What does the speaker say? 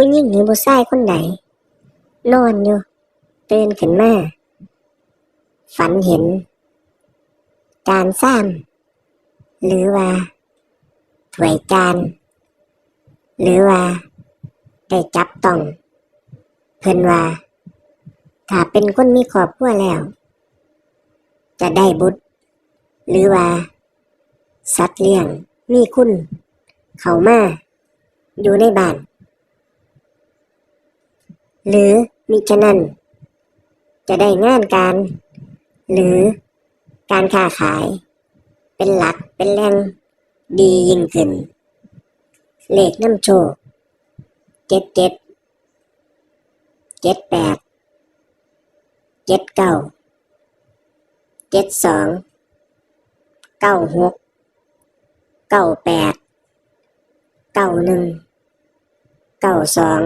ผู้หญิงหรือผู้ชายคนใดนอนอยู่ตื่นขึ้นมาฝันเห็น จานซ้ำหรือว่าถ้วยจาน หรือว่า ได้จับต้อง เพิ่นว่า ถ้าเป็นคนมีครอบครัวแล้ว จะได้บุตร หรือว่า สัตว์เลี้ยงมีคุณ เขามาอยู่ในบ้าน หรือมิฉะนั้น จะได้งานการ หรือการค้าขาย เป็นหลักเป็นแหล่งดียิ่งขึ้น เลขน้ำโชคเจ็ดเจ็ดเจ็ดแปดเจ็ดเก้าเจ็ดสองเก้าหกเก้าแปดเก้าหนึ่งเก้าสอง